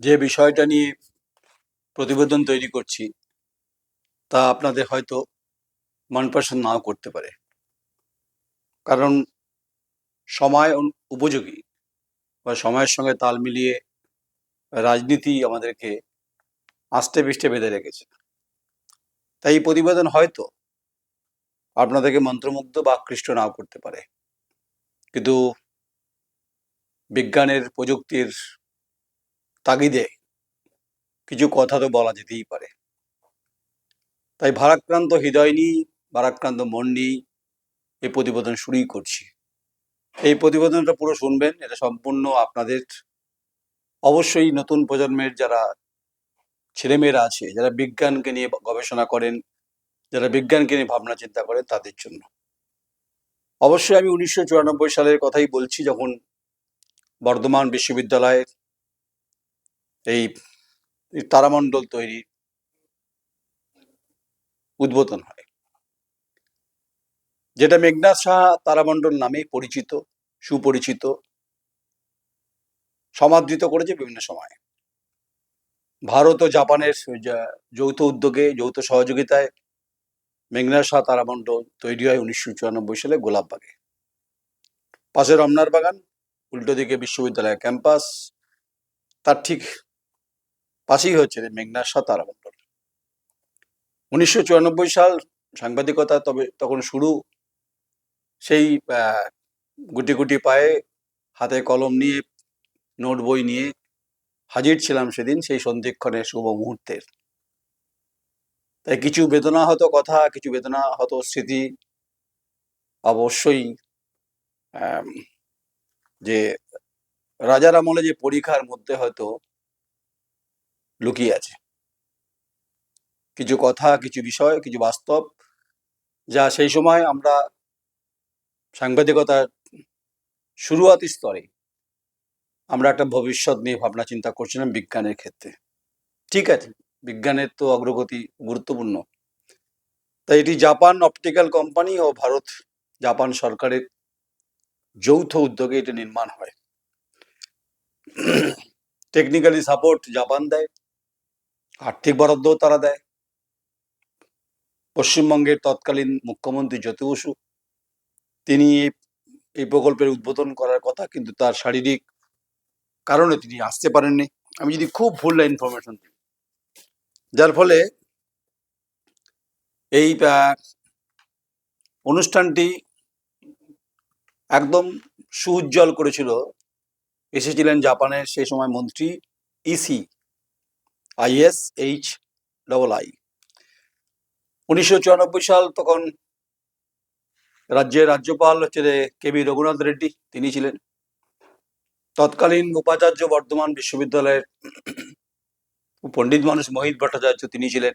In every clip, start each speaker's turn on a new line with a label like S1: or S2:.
S1: যে বিষয়টা নিয়ে প্রতিবেদন তৈরি করছি, তা আপনাদের হয়তো মনপসন্দ নাও করতে পারে। কারণ সময় উপযোগী বা সময়ের সঙ্গে তাল মিলিয়ে রাজনীতি আমাদেরকে আষ্টে পিষ্টে বেঁধে রেখেছে। তাই এই প্রতিবেদন হয়তো আপনাদেরকে মন্ত্রমুগ্ধ বা আকৃষ্ট নাও করতে পারে। কিন্তু বিজ্ঞানের, প্রযুক্তির তাগিদে কিছু কথা তো বলা যেতেই পারে। তাই ভারাক্রান্ত হৃদয় নিয়ে, ভারাক্রান্ত মন নিয়ে এই প্রতিবেদন শুরুই করছি। এই প্রতিবেদনটা পুরো শুনবেন, এটা সম্পূর্ণ আপনাদের। অবশ্যই নতুন প্রজন্মের যারা ছেলেমেয়েরা আছে, যারা বিজ্ঞানকে নিয়ে গবেষণা করেন, যারা বিজ্ঞানকে নিয়ে ভাবনা চিন্তা করেন, তাদের জন্য। অবশ্যই আমি উনিশশো চুরানব্বই সালের কথাই বলছি, যখন বর্ধমান বিশ্ববিদ্যালয়ের এই তারামণ্ডল তৈরি উদ্বোধন হয়। যেটা মেঘনাথ সাহা তারামণ্ডল নামে পরিচিত, সুপরিচিত, সমাদৃত করেছে বিভিন্ন সময়। ভারত ও জাপানের যৌথ উদ্যোগে, যৌথ সহযোগিতায় মেঘনাথ সাহা তারামণ্ডল তৈরি হয় উনিশশো চুরানব্বই সালে গোলাপবাগে পাশে রমনার বাগান, উল্টো দিকে বিশ্ববিদ্যালয়ের ক্যাম্পাস, তার ঠিক পাশেই হচ্ছে মেঘনাথ সাহা তারামণ্ডল উনিশশো সাল সাংবাদিকতা তবে তখন শুরু। সেই গুটি গুটি পায়ে হাতে কলম নিয়ে, নোট বই নিয়ে হাজির ছিলাম সেদিন সেই সন্ধিক্ষণের শুভ মুহূর্তের। তাই কিছু বেদনাহত কথা, কিছু বেদনা বেদনাহত স্মৃতি। অবশ্যই যে রাজার আমলে যে পরীক্ষার মধ্যে হয়তো লুকিয়ে আছে। কিছু কথা, কিছু বিষয়, কিছু বাস্তব, যা সেই সময় আমরা সাংবাদিকতার শুরুয়াতি স্তরে আমরা একটা ভবিষ্যৎ নিয়ে ভাবনা চিন্তা করছিলাম বিজ্ঞানের ক্ষেত্রে। ঠিক আছে, বিজ্ঞানের তো অগ্রগতি গুরুত্বপূর্ণ। তাই এটি জাপান অপটিক্যাল কোম্পানি ও ভারত, জাপান সরকারের যৌথ উদ্যোগে এটি নির্মাণ হয়। টেকনিক্যালি সাপোর্ট জাপান দেয়। আর্থিক বরাদ্দও তারা দেয়। পশ্চিমবঙ্গের তৎকালীন মুখ্যমন্ত্রী জ্যোতি বসু, তিনি এই- প্রকল্পের উদ্বোধন করার কথা, কিন্তু তার শারীরিক কারণে তিনি আসতে পারেননি। আমি যদি খুব ভুল ইনফরমেশন দিই, যার ফলে এই অনুষ্ঠানটি একদম সুউজ্জ্বল করেছিল। এসেছিলেন জাপানের সেই সময় মন্ত্রী EC. IS H double I উনিশশো চুরানব্বই সাল তখন রাজ্যের রাজ্যপাল হচ্ছে কে বি রঘুনাথ রেড্ডি, তিনি ছিলেন। তৎকালীন উপাচার্য বর্ধমান বিশ্ববিদ্যালয়ের পণ্ডিত মানুষ মোহিত ভট্টাচার্য, তিনি ছিলেন।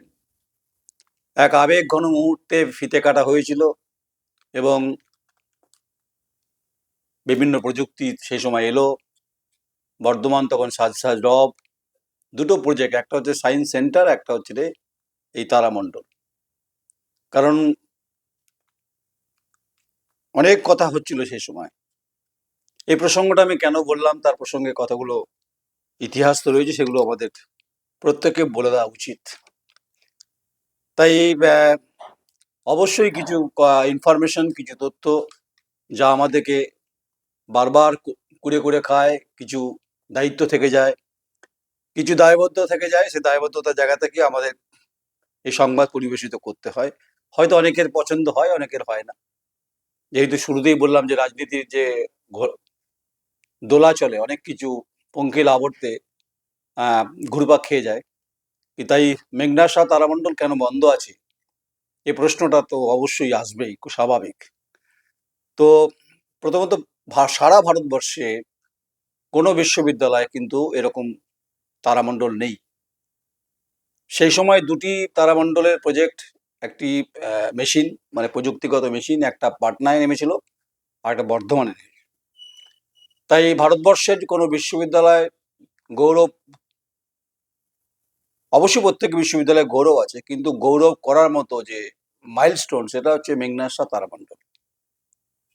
S1: এক আবেগ ঘন মুহূর্তে ফিতে কাটা হয়েছিল এবং বিভিন্ন প্রযুক্তি সেই সময় এলো। বর্ধমান তখন সাজ সাজ রব দুটো প্রজেক্ট একটা হচ্ছে সায়েন্স সেন্টার একটা হচ্ছে রে এই তারামণ্ডল কারণ অনেক কথা হচ্ছিল সেই সময়। এই প্রসঙ্গটা আমি কেন বললাম? তার প্রসঙ্গে কথাগুলো ইতিহাস তো রয়েছে, সেগুলো আমাদের প্রত্যেককে বলে দেওয়া উচিত। তাই অবশ্যই কিছু ইনফরমেশন কিছু তথ্য যা আমাদেরকে বারবার কুড়ে কুড়ে খায়, কিছু দায়িত্ব থেকে যায় কিছু দায়বদ্ধ থেকে যায়, সে দায়বদ্ধতার জায়গা থেকে আমাদের এই সংবাদ পরিবেশিত করতে হয়। হয়তো অনেকের পছন্দ হয়, অনেকের হয় না। যেহেতু শুরুতেই বললাম যে রাজনীতির যে দোলা চলে, অনেক কিছু পঙ্কিল আবর্তে ঘুরপাক খেয়ে যায়। তাই মেঘনা শাহ তারামণ্ডল কেন বন্ধ আছে? এ প্রশ্নটা তো অবশ্যই আসবেই, খুব স্বাভাবিক। তো প্রথমত সারা ভারতবর্ষে কোনো বিশ্ববিদ্যালয়ে কিন্তু এরকম তারামণ্ডল নেই সেই সময় দুটি তারামণ্ডলের প্রজেক্ট একটি মেশিন মানে প্রযুক্তিগত মেশিন একটা পাটনায় নেমেছিল আর একটা বর্ধমানে। তাই ভারতবর্ষের কোনো বিশ্ববিদ্যালয় গৌরব অবশ্যই প্রত্যেক বিশ্ববিদ্যালয়ে গৌরব আছে, কিন্তু গৌরব করার মতো যে মাইলস্টোন সেটা হচ্ছে মেঘনাথ শাহ তারামণ্ডল,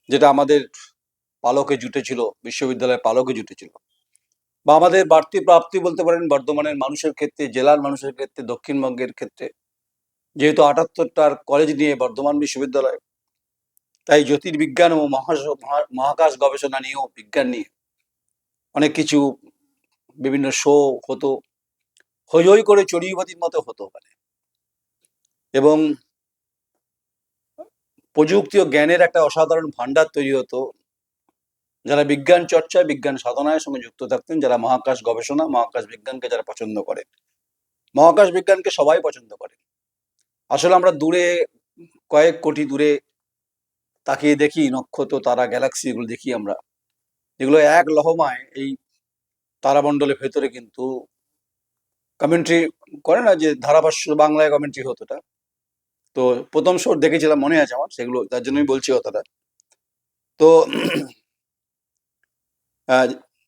S1: যেটা আমাদের পালকে জুটেছিল, বিশ্ববিদ্যালয়ের পালকে জুটেছিল বা আমাদের বাড়তি প্রাপ্তি বলতে পারেন, বর্ধমানের মানুষের ক্ষেত্রে, জেলার মানুষের ক্ষেত্রে, দক্ষিণবঙ্গের ক্ষেত্রে। যেহেতু আটাত্তরটার কলেজ নিয়ে বর্ধমান বিশ্ববিদ্যালয়, তাই জ্যোতির্বিজ্ঞান ও মহাকাশ মহা- মহাকাশ গবেষণা নিয়েও বিজ্ঞান নিয়ে অনেক কিছু বিভিন্ন শো হতো। হই হই করে চড়ুইবাতির মতো হতো ওখানে এবং প্রযুক্তি ও জ্ঞানের একটা অসাধারণ ভাণ্ডার তৈরি হতো। যারা বিজ্ঞান চর্চা বিজ্ঞান সাধনায় সঙ্গে যুক্ত থাকতেন, যারা মহাকাশ গবেষণা, মহাকাশ বিজ্ঞানকে যারা পছন্দ করে, মহাকাশ বিজ্ঞানকে সবাই পছন্দ করে। আসলে আমরা দূরে, কয়েক কোটি দূরে তাকিয়ে দেখি, নক্ষত্র, তারা, গ্যালাক্সি, এগুলো দেখি আমরা। এগুলো এক লহমায় এই তারামণ্ডলের ভেতরে কিন্তু কমেন্ট্রি করে না যে ধারাভাষ্য বাংলায় কমেন্ট্রি হতোটা তো প্রথম শোর দেখেছিলাম মনে আছে আমার, সেগুলো, তার জন্যই বলছি কথাটা। তো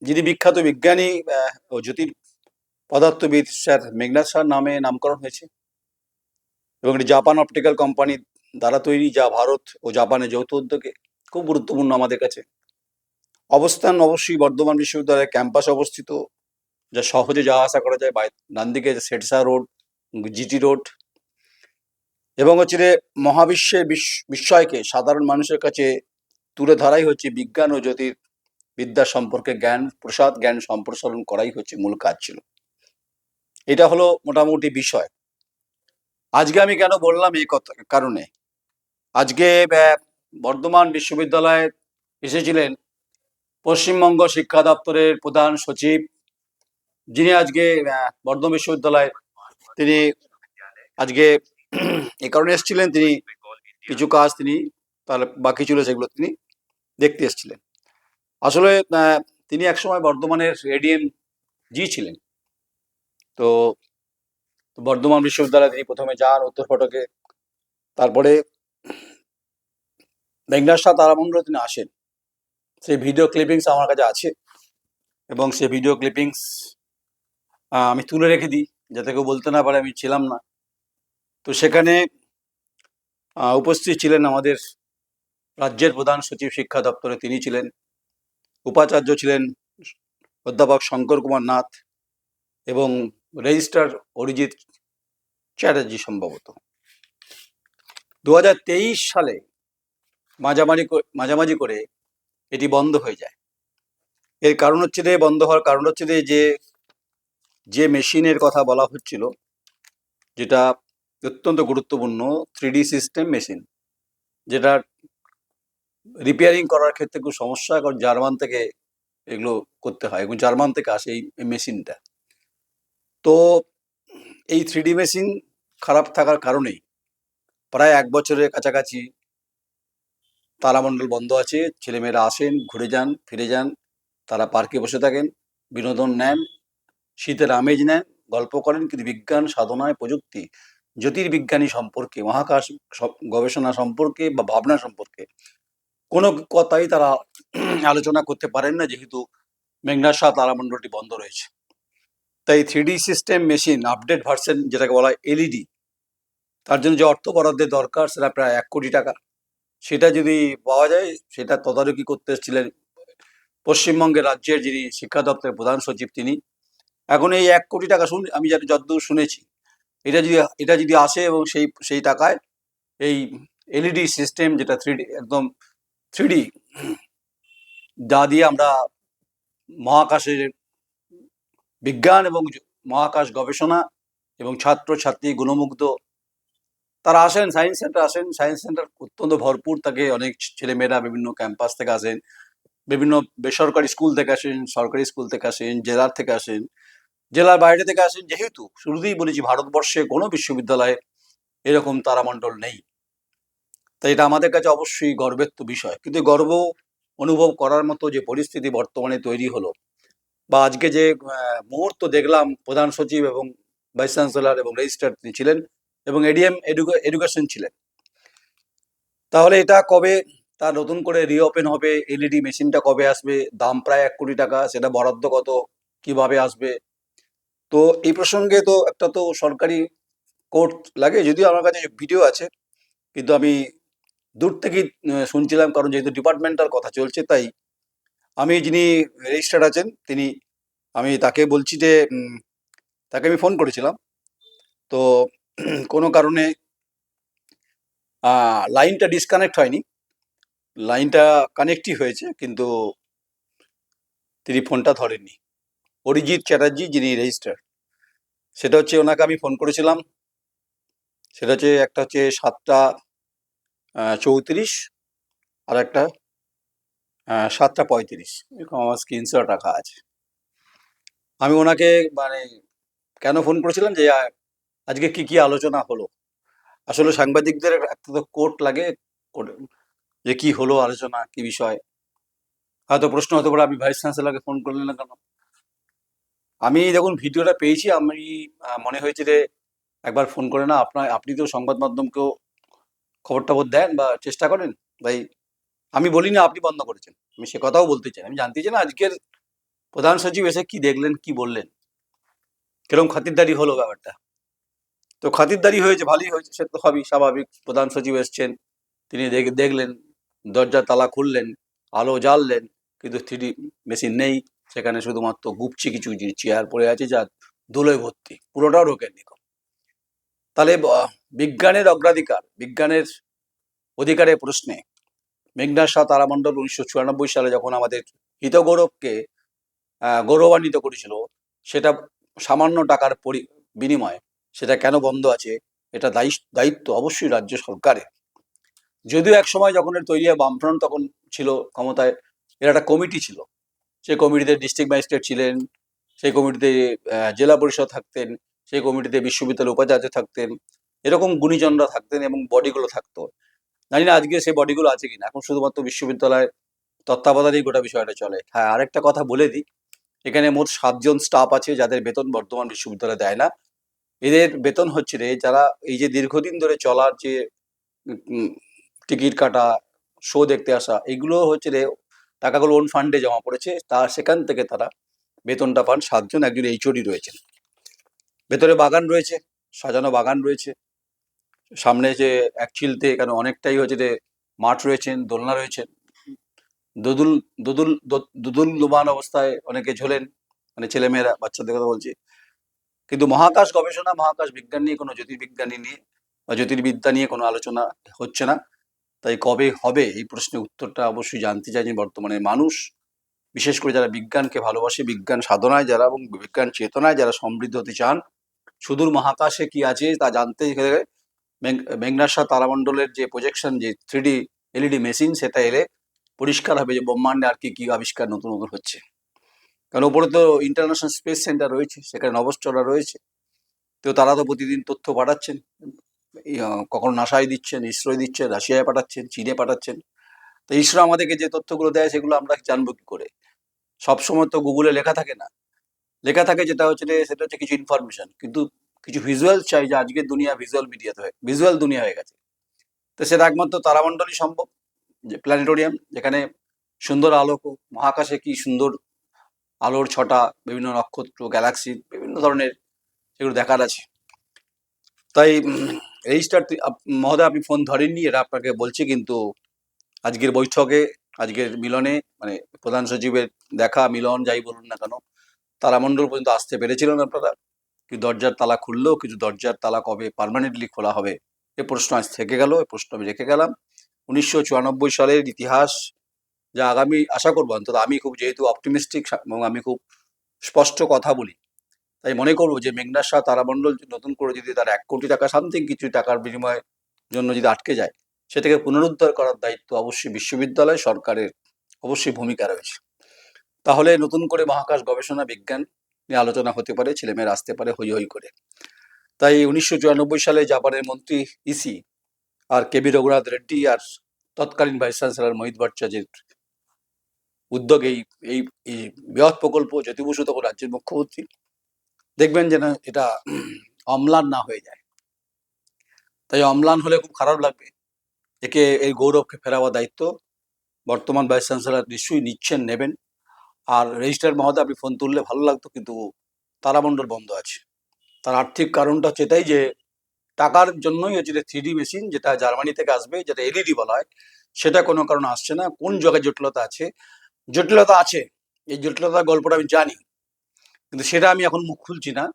S1: যিনি বিখ্যাত বিজ্ঞানী ও জ্যোতির পদার্থবিদ স্যার মেঘনাথ স্যার নামে নামকরণ হয়েছে। এবং এটি জাপান অপটিক্যাল কোম্পানি দ্বারা তৈরি, যা ভারত ও জাপানের যৌথ উদ্যোগে খুব গুরুত্বপূর্ণ আমাদের কাছে। অবস্থান অবশ্যই বর্ধমান বিশ্ববিদ্যালয়ের ক্যাম্পাস অবস্থিত, যা সহজে যাওয়া আসা করা যায়। ডান দিকে রোড, জিটি রোড। এবং হচ্ছে যে মহাবিশ্বের বিস- বিস্ময়কে সাধারণ মানুষের কাছে তুলে ধরাই হচ্ছে বিজ্ঞান ও জ্যোতির বিদ্যা সম্পর্কে জ্ঞান, প্রসাদ জ্ঞান সম্প্রসারণ করাই হচ্ছে মূল কাজ ছিল। এটা হলো মোটামুটি বিষয়। আজকে আমি কেন বললাম এই কথা, কারণে? আজকে বর্ধমান বিশ্ববিদ্যালয়ে এসেছিলেন পশ্চিমবঙ্গ শিক্ষা দপ্তরের প্রধান সচিব, যিনি আজকে বর্ধমান বিশ্ববিদ্যালয়ে তিনি আজকে এই কারণে এসেছিলেন, তিনি কিছু কাজ তিনি, তাহলে বাকি ছিল সেগুলো তিনি দেখতে এসেছিলেন। আসলে তিনি একসময় বর্ধমানের এডিএম জি ছিলেন। তো বর্ধমান বিশ্ববিদ্যালয়ে তিনি প্রথমে যান, উত্তর ফটকে। তারপরে মেঘনাথ শাহ তারামণ্ডল তিনি আসেন। সেই ভিডিও ক্লিপিংস আমার কাছে আছে এবং সেই ভিডিও ক্লিপিংস আমি তুলে রেখে দিই, যাতে কেউ বলতে না পারে আমি ছিলাম না। তো সেখানে উপস্থিত ছিলেন আমাদের রাজ্যের প্রধান সচিব শিক্ষা দপ্তরে তিনি ছিলেন। উপাচার্য ছিলেন অধ্যাপক শঙ্কর কুমার নাথ এবং রেজিস্ট্রার অরিজিৎ চ্যাটার্জি সম্ভবত। দু হাজার তেইশ সালে মাঝামাঝি মাঝামাঝি করে এটি বন্ধ হয়ে যায়। এর কারণ হচ্ছে যে, বন্ধ হওয়ার কারণ হচ্ছে যে যে মেশিনের কথা বলা হচ্ছিল, যেটা অত্যন্ত গুরুত্বপূর্ণ থ্রি সিস্টেম মেশিন, যেটা রিপেয়ারিং করার ক্ষেত্রে খুব সমস্যা, কারণ জার্মান থেকে এগুলো করতে হয় এবং জার্মান থেকে আসে এই মেশিনটা। তো এই থ্রি মেশিন খারাপ থাকার কারণেই প্রায় এক বছরের কাছাকাছি তারামণ্ডল বন্ধ আছে, ছেলেমেয়েরা আসেন, ঘুরে যান, ফিরে যান, তারা পার্কে বসে থাকেন, বিনোদন নেন, শীতের আমেজ নেন, গল্প করেন কিন্তু বিজ্ঞান, সাধনায়, প্রযুক্তি, জ্যোতির্বিজ্ঞানী সম্পর্কে, মহাকাশ গবেষণা সম্পর্কে বা ভাবনা সম্পর্কে কোনো কথাই তারা আলোচনা করতে পারেন না, যেহেতু মেঘনাথ শাহ তারামণ্ডলটি বন্ধ রয়েছে। তাই three system machine update version যেটাকে বলা হয় এলইডি তার জন্য যে অর্থ বরাদ্দের দরকার সেটা প্রায় এক কোটি টাকা। সেটা যদি পাওয়া যায়, সেটা তদারকি করতে এসেছিলেন পশ্চিমবঙ্গের রাজ্যের যিনি শিক্ষা দপ্তরের প্রধান সচিব তিনি। এখন এই এক কোটি টাকা শুন, আমি যাতে যতদূর শুনেছি, এটা যদি এটা যদি আসে এবং সেই সেই টাকায় এই এলইডি সিস্টেম যেটা থ্রি একদম থ্রি যা দিয়ে আমরা মহাকাশের বিজ্ঞান এবং মহাকাশ গবেষণা এবং ছাত্র ছাত্রী গুণমুগ্ধ তারা আসেন সায়েন্স সেন্টার আসেন। সায়েন্স সেন্টার অত্যন্ত ভরপুর। থাকে অনেক ছেলেমেয়েরা বিভিন্ন ক্যাম্পাস থেকে আসেন। বিভিন্ন বেসরকারি স্কুল থেকে আসেন, সরকারি স্কুল থেকে আসেন, জেলার থেকে আসেন, জেলার বাইরে থেকে আসেন। যেহেতু শুরুতেই বলেছি ভারতবর্ষে কোনো বিশ্ববিদ্যালয়ে এরকম তারামণ্ডল নেই। তাই এটা আমাদের কাছে অবশ্যই গর্বের তো বিষয়। কিন্তু গর্ব অনুভব করার মতো যে পরিস্থিতি বর্তমানে তৈরি হলো বা আজকে যে মুহূর্ত দেখলাম প্রধান সচিব এবং ভাইস চ্যান্সেলর এবং রেজিস্ট্রার তিনি ছিলেন এবং এডিএম এডুকেশন ছিলেন। তাহলে এটা কবে তার নতুন করে রিওপেন হবে, এলইডি মেশিনটা কবে আসবে, দাম প্রায় এক কোটি টাকা, সেটা বরাদ্দ কত, কীভাবে আসবে? তো এই প্রসঙ্গে তো একটা তো সরকারি কোর্ট লাগে, যদিও আমার কাছে ভিডিও আছে, কিন্তু আমি দূর থেকেই শুনছিলাম কারণ যেহেতু ডিপার্টমেন্টাল কথা চলছে, তাই আমি যিনি রেজিস্টার আছেন, তিনি, আমি তাকে বলছি যে তাকে আমি ফোন করেছিলাম। তো কোনো কারণে লাইনটা ডিসকানেক্ট হয়নি। লাইনটা কানেক্টই হয়েছে, কিন্তু তিনি ফোনটা ধরেননি। অরিজিৎ চ্যাটার্জি যিনি রেজিস্টার সেটা হচ্ছে ওনাকে আমি ফোন করেছিলাম। সেটা হচ্ছে, একটা হচ্ছে সাতটা চৌত্রিশ আর একটা সাতটা পঁয়ত্রিশ। এরকম আমার স্ক্রিনশট রাখা আছে। আমি ওনাকে মানে কেন ফোন করেছিলাম যে আজকে কি কি আলোচনা হলো? আসলে সাংবাদিকদের একটা তো কোর্ট লাগে যে কি হলো আলোচনা, কি বিষয়? হয়তো প্রশ্ন হতে পারে, আমি ভাইস চ্যান্সেলরকে ফোন করলেন না কেন? আমি যখন ভিডিওটা পেয়েছি, আমি মনে হয়েছে যে, একবার ফোন করে না, আপনার, আপনি তো সংবাদ মাধ্যমকেও খবর টবর দেন বা চেষ্টা করেন। ভাই, আমি বলিনি আপনি বন্ধ করেছেন। আমি সে কথাও বলতে চাই আমি জানতে চাই না আজকের প্রধান সচিব এসে কি দেখলেন, কি বললেন? কীরকম খাতিরদারি হলো ব্যাপারটা? তো খাতিরদারি হয়েছে, ভালোই হয়েছে, সে তো হবেই স্বাভাবিক। প্রধান সচিব এসছেন, তিনি দেখ- দেখলেন, দরজা, তালা খুললেন, আলো জ্বাললেন, কিন্তু থ্রি মেশিন নেই। সেখানে শুধুমাত্র গুপচি কিছু চেয়ার পড়ে আছে যা ধুলোয় ভর্তি, পুরোটাও ঢোকেননি। তাহলে বিজ্ঞানের অগ্রাধিকার, বিজ্ঞানের অধিকারের প্রশ্নে মেঘনাথ শাহ তারামণ্ডল উনিশশো চুরানব্বই সালে যখন আমাদের হিতগৌরবকে গৌরবান্বিত করেছিল, সেটা সামান্য টাকার পরি, বিনিময়ে সেটা কেন বন্ধ আছে, এটা দায়িত্ব অবশ্যই রাজ্য সরকারের। যদিও এক সময় যখন এর তৈরি হয় বামফ্রন্ট তখন ছিল ক্ষমতায়, এর একটা কমিটি ছিল। সেই কমিটিতে ডিস্ট্রিক্ট ম্যাজিস্ট্রেট ছিলেন, সেই কমিটিতে জেলা পরিষদ থাকতেন সেই কমিটিতে বিশ্ববিদ্যালয়ের উপাচার্য থাকতেন, এরকম গুণীজনরা থাকতেন এবং বডিগুলো থাকতো। জানি না আজকে সেই বডিগুলো আছে কিনা, এখন শুধুমাত্র বিশ্ববিদ্যালয়ের তত্ত্বাবধানেই গোটা বিষয়টা চলে। হ্যাঁ আরেকটা কথা বলে দিই, এখানে মোট সাতজন স্টাফ আছে যাদের বেতন বর্তমান বিশ্ববিদ্যালয় দেয় না। এদের বেতন হচ্ছে রে, যারা এই যে দীর্ঘদিন ধরে চলার যে টিকিট কাটা, শো দেখতে আসা, এগুলো হচ্ছে রে, টাকাগুলো ওন ফান্ডে জমা পড়েছে তার সেখান থেকে তারা বেতনটা পান। সাতজন, একজন এইচওডি রয়েছেন। ভেতরে বাগান রয়েছে, সাজানো বাগান রয়েছে। সামনে যে এক চিলতে এখানে অনেকটাই হচ্ছে যে মাঠ রয়েছেন দোলনা রয়েছেন দোদুল দোদুল, দুদুল দুবান অবস্থায় অনেকে ঝোলেন মানে ছেলেমেয়েরা, বাচ্চাদের কথা বলছি। কিন্তু মহাকাশ গবেষণা, মহাকাশ বিজ্ঞান নিয়ে কোনো জ্যোতির্বিজ্ঞানী নিয়ে বা জ্যোতির্বিদ্যা নিয়ে কোনো আলোচনা হচ্ছে না। তাই কবে হবে এই প্রশ্নের উত্তরটা অবশ্যই জানতে চাইছেন বর্তমানে মানুষ, বিশেষ করে যারা বিজ্ঞানকে ভালোবাসে, বিজ্ঞান সাধনায় যারা এবং বিজ্ঞান চেতনায় যারা সমৃদ্ধ হতে চান সুদূর মহাকাশে কি আছে তা জানতে গেলে মেঘনাশা তারামণ্ডলের যে প্রজেকশন যে থ্রি এলইডি মেশিন সেটা এলে পরিষ্কার হবে যে ব্রহ্মাণ্ডে আর কি কি আবিষ্কার নতুন নতুন হচ্ছে। কারণ ওপরে তো ইন্টারন্যাশনাল স্পেস সেন্টার রয়েছে, সেখানে নভশ্চররা রয়েছে। তো তারা তো প্রতিদিন তথ্য পাঠাচ্ছেন কখনো নাসায় দিচ্ছেন, ইসরোয় দিচ্ছেন, রাশিয়ায় পাঠাচ্ছেন, চীনে পাঠাচ্ছেন। তো ইসরো আমাদেরকে যে তথ্যগুলো দেয়, সেগুলো আমরা জানব কি করে? সবসময় তো গুগলে লেখা থাকে না। লেখা থাকে যেটা হচ্ছে সেটা হচ্ছে কিছু ইনফরমেশন কিন্তু কিছু ভিজুয়াল চাই যে আজকের দুনিয়া ভিজুয়াল মিডিয়াতে হয়ে ভিজুয়াল দুনিয়া হয়ে গেছে। তো সেটা একমাত্র তারামণ্ডলই সম্ভব, যে প্ল্যানেটোরিয়াম যেখানে সুন্দর আলোক মহাকাশে কি সুন্দর আলোর ছটা, বিভিন্ন নক্ষত্র গ্যালাক্সি বিভিন্ন ধরনের সেগুলো দেখার আছে। তাই রেজিস্টার মহোদয় আপনি ফোন ধরেননি এটা আপনাকে বলছি কিন্তু আজকের বৈঠকে, আজকের মিলনে মানে প্রধান সচিবের দেখা, মিলন যাই বলুন না কেন তারামণ্ডল পর্যন্ত আসতে পেরেছিলেন আপনারা? কি দরজার তালা খুললেও কিছু দরজার তালা কবে পার্মানেন্টলি খোলা হবে? এ প্রশ্ন আজ থেকে গেল, এ প্রশ্ন আমি রেখে গেলাম। উনিশশো চুরানব্বই সালের ইতিহাস যা আগামী, আশা করব অন্তত আমি খুব যেহেতু অপটিমিস্টিক এবং আমি খুব স্পষ্ট কথা বলি, তাই মনে করব যে মেঘনাথ শাহ তারামণ্ডল নতুন করে যদি তার এক কোটি টাকা সামথিং কিছু টাকার বিনিময়ের জন্য যদি আটকে যায়, সেটাকে পুনরুদ্ধার করার দায়িত্ব অবশ্যই বিশ্ববিদ্যালয়, সরকারের অবশ্যই ভূমিকা রয়েছে। তাহলে নতুন করে মহাকাশ গবেষণা বিজ্ঞান নিয়ে আলোচনা হতে পারে, ছেলেমেয়েরা আসতে পারে হই হই করে। তাই উনিশশো চুরানব্বই সালে জাপানের মন্ত্রী ইসি আর কেবি রঘুনাথ রেড্ডি আর তৎকালীন ভাইস চ্যান্সেলর মোহিত ভট্টাচার্যের উদ্যোগে এই এই এই বৃহৎ প্রকল্প জ্যোতিবসু তখন রাজ্যের মুখ্যমন্ত্রী। দেখবেন যেন এটা অম্লান না হয়ে যায়। তাই অম্লান হলে খুব খারাপ লাগবে। একে এই গৌরবকে ফেরাবার দায়িত্ব বর্তমান ভাইস চ্যান্সেলর নিশ্চয়ই নিচ্ছেন, নেবেন। আর রেজিস্ট্রার মহোদয়, আপনি ফোন তুললে ভালো লাগতো, কিন্তু তারামণ্ডল বন্ধ আছে। তার আর্থিক কারণটা হচ্ছে এটাই যে, টাকার জন্যই হচ্ছে যে থ্রি মেশিন যেটা জার্মানি থেকে আসবে, যেটা এলইডি বলা হয়, সেটা কোনো কারণে আসছে না। কোন জায়গায় জটিলতা আছে? জটিলতা আছে। এই জটিলতার গল্পটা আমি জানি। কিন্তু সেটা আমি এখন মুখ খুলছি না।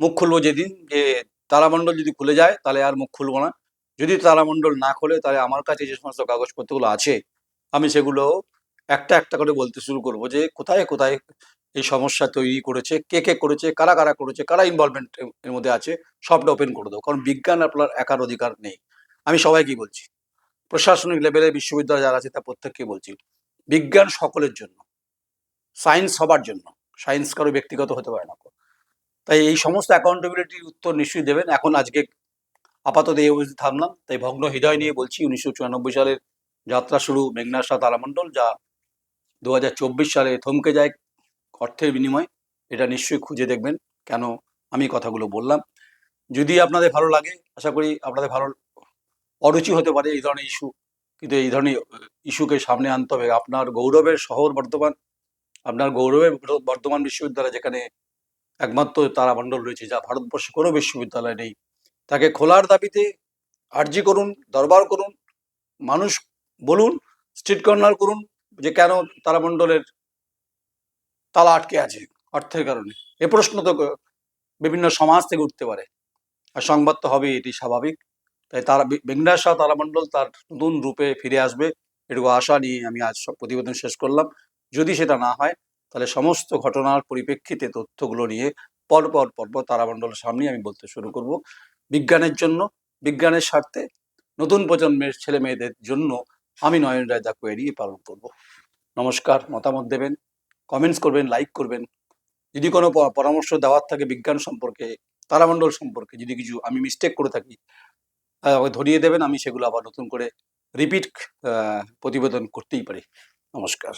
S1: মুখ খুলবো যেদিন যে তারামণ্ডল যদি খুলে যায়, তাহলে আর মুখ খুলবো না। যদি তারামণ্ডল না খোলে, তাহলে আমার কাছে যে সমস্ত কাগজপত্রগুলো আছে, আমি সেগুলো একটা একটা করে বলতে শুরু করব যে কোথায় কোথায় এই সমস্যা তৈরি করেছে, কে কে করেছে, কারা কারা করেছে, কারা ইনভলভমেন্ট এর মধ্যে আছে, সবটা ওপেন করে দেবো। কারণ বিজ্ঞান আপনার একার অধিকার নেই। আমি সবাইকেই বলছি, প্রশাসনিক লেভেলে বিশ্ববিদ্যালয় যারা আছে তা প্রত্যেককে বলছি, বিজ্ঞান সকলের জন্য সায়েন্স সবার জন্য সায়েন্স কারও ব্যক্তিগত হতে পারে না। তাই এই সমস্ত অ্যাকাউন্টেবিলিটির উত্তর নিশ্চয়ই দেবেন। এখন আজকে আপাতত এই অবধি থামলাম। তাই ভগ্ন হৃদয় নিয়ে বলছি, উনিশশো চুরানব্বই সালের যাত্রা শুরু মেঘনার সাথ তারামণ্ডল যা দু হাজার চব্বিশ সালে থমকে যায় অর্থের বিনিময়, এটা নিশ্চয়ই খুঁজে দেখবেন কেন আমি কথাগুলো বললাম। যদি আপনাদের ভালো লাগে, আশা করি আপনাদের ভালো অরুচি হতে পারে এই ধরনের ইস্যু, কিন্তু এই ধরনের ইস্যুকে সামনে আনতে হবে। আপনার গৌরবের শহর বর্ধমান, আপনার গৌরবের বর্ধমান বিশ্ববিদ্যালয় যেখানে একমাত্র তারা তারামণ্ডল রয়েছে, যা ভারতবর্ষে কোনো বিশ্ববিদ্যালয় নেই, তাকে খোলার দাবিতে আর্জি করুন, দরবার করুন, মানুষ বলুন, স্ট্রিট কর্নার করুন যে কেন তারামণ্ডলের তালা আটকে আছে অর্থের কারণে। এ প্রশ্ন তো বিভিন্ন সমাজ থেকে উঠতে পারে। আর সংবাদ তো হবে এটি স্বাভাবিক। তাই তারা শাহ তারামণ্ডল তার নতুন রূপে ফিরে আসবে, এটুকু আশা নিয়ে আমি আজ সব প্রতিবেদন শেষ করলাম। যদি সেটা না হয়, তাহলে সমস্ত ঘটনার পরিপ্রেক্ষিতে তথ্যগুলো নিয়ে পরপর পরপর তারামণ্ডলের সামনে আমি বলতে শুরু করব। বিজ্ঞানের জন্য, বিজ্ঞানের স্বার্থে নতুন প্রজন্মের ছেলে মেয়েদের জন্য আমি নয়ন রায় দা কোয়েরি পালন করব। নমস্কার, মতামত দেবেন কমেন্টস করবেন লাইক করবেন। যদি কোনো পরামর্শ দেওয়ার থাকে বিজ্ঞান সম্পর্কে, তারামণ্ডল সম্পর্কে, যদি কিছু আমি মিস্টেক করে থাকি আমাকে ধরিয়ে দেবেন, আমি সেগুলো আবার নতুন করে রিপিট প্রতিবেদন করতেই পারি। নমস্কার।